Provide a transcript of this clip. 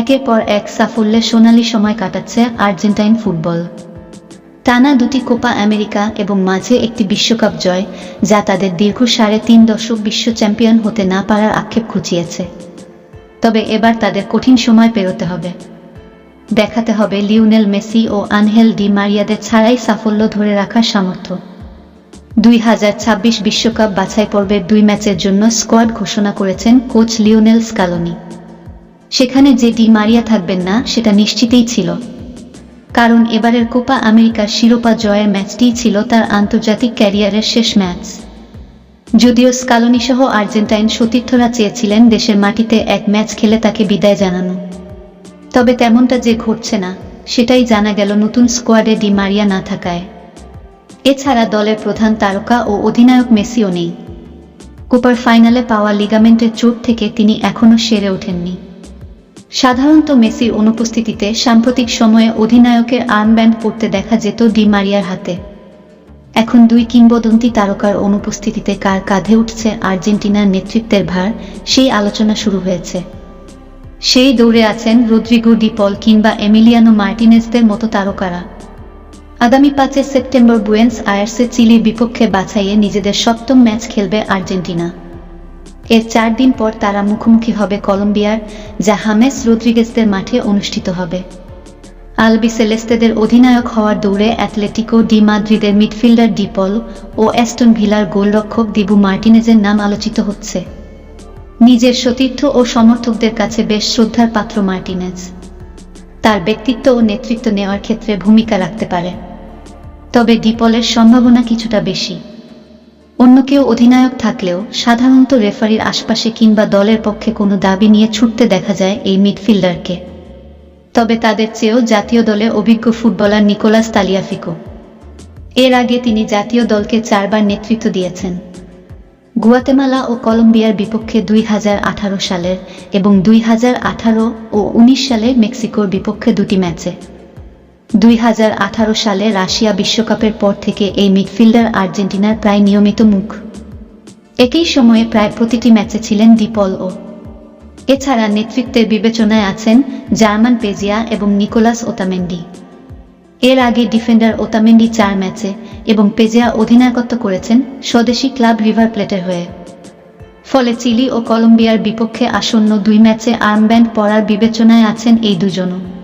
একের পর এক সাফল্যে সোনালি সময় কাটাচ্ছে আর্জেন্টাইন ফুটবল। টানা দুটি কোপা আমেরিকা এবং মাঝে একটি বিশ্বকাপ জয়, যা তাদের দীর্ঘ সাড়ে তিন দশক বিশ্ব চ্যাম্পিয়ন হতে না পারার আক্ষেপ খুঁচিয়েছে তবে এবার তাদের কঠিন সময় পেরোতে হবে। দেখাতে হবে লিওনেল মেসি ও আনহেল ডি মারিয়াদের ছাড়াই সাফল্য ধরে রাখার সামর্থ্য। দুই হাজার ছাব্বিশ বিশ্বকাপ বাছাই পর্বের দুই ম্যাচের জন্য স্কোয়াড ঘোষণা করেছেন কোচ লিওনেল স্কালোনি। সেখানে যে ডি মারিয়া থাকবেন না, সেটা নিশ্চিতই ছিল। কারণ এবারের কোপা আমেরিকার শিরোপা জয়ের ম্যাচটিই ছিল তার আন্তর্জাতিক ক্যারিয়ারের শেষ ম্যাচ। যদিও স্কালোনি সহ আর্জেন্টাইন সতীর্থরা চেয়েছিলেন দেশের মাটিতে এক ম্যাচ খেলে তাকে বিদায় জানানো। তবে তেমনটা যে ঘটছে না, সেটাই জানা গেল নতুন স্কোয়াডে ডি মারিয়া না থাকায়। এছাড়া দলের প্রধান তারকা ও অধিনায়ক মেসিও নেই। কোপার ফাইনালে পাওয়া লিগামেন্টের চোট থেকে তিনি এখনও সেরে ওঠেননি। সাধারণত মেসির অনুপস্থিতিতে সাম্প্রতিক সময়ে অধিনায়কের আর্মব্যান্ড পড়তে দেখা যেত ডি মারিয়ার হাতে। এখন দুই কিংবদন্তি তারকার অনুপস্থিতিতে কার কাঁধে উঠছে আর্জেন্টিনার নেতৃত্বের ভার, সেই আলোচনা শুরু হয়েছে। সেই দৌড়ে আছেন রদ্রিগো ডিপল কিংবা এমিলিয়ানো মার্টিনেসদের মতো তারকারা। আগামী পাঁচে সেপ্টেম্বর বুয়েন্স আয়ার্সে চিলির বিপক্ষে বাছাইয়ে নিজেদের সপ্তম ম্যাচ খেলবে আর্জেন্টিনা। এর চার দিন পর তারা মুখোমুখি হবে কলম্বিয়ার, যা হামেস রদ্রিগেজদের মাঠে অনুষ্ঠিত হবে। আলবি সেলেস্তেদের অধিনায়ক হওয়ার দৌড়ে অ্যাথলেটিকো ডি মাদ্রিদের মিডফিল্ডার ডিপল ও অ্যাস্টন ভিলার গোলরক্ষক দিবু মার্টিনেজের নাম আলোচিত হচ্ছে। নিজের সতীর্থ ও সমর্থকদের কাছে বেশ শ্রদ্ধার পাত্র মার্টিনেজ। তার ব্যক্তিত্ব ও নেতৃত্ব নেওয়ার ক্ষেত্রে ভূমিকা রাখতে পারে। তবে ডিপলের সম্ভাবনা কিছুটা বেশি। অন্য কেউ অধিনায়ক থাকলেও সাধারণত রেফারির আশপাশে কিংবা দলের পক্ষে কোনো দাবি নিয়ে ছুটতে দেখা যায় এই মিডফিল্ডারকে। তবে তাদের চেয়েও জাতীয় দলে অভিজ্ঞ ফুটবলার নিকোলাস তালিয়াফিকো। এর আগে তিনি জাতীয় দলকে চারবার নেতৃত্ব দিয়েছেন। গুয়াতেমালা ও কলম্বিয়ার বিপক্ষে দুই হাজার আঠারো সালের এবং দুই হাজার আঠারো ও উনিশ সালে মেক্সিকোর বিপক্ষে দুটি ম্যাচে। দুই হাজার আঠারো সালে রাশিয়া বিশ্বকাপের পর থেকে এই মিডফিল্ডার আর্জেন্টিনার প্রায় নিয়মিত মুখ। একই সময়ে প্রায় প্রতিটি ম্যাচে ছিলেন ডিপল ও। এছাড়া নেতৃত্বের বিবেচনায় আছেন জার্মান পেজিয়া এবং নিকোলাস ওতামেন্ডি। এর আগে ডিফেন্ডার ওতামেন্ডি চার ম্যাচে এবং পেজিয়া অধিনায়কত্ব করেছেন স্বদেশী ক্লাব রিভার প্লেটের হয়ে। ফলে চিলি ও কলম্বিয়ার বিপক্ষে আসন্ন দুই ম্যাচে আর্মব্যান্ড পরার বিবেচনায় আছেন এই দুজনও।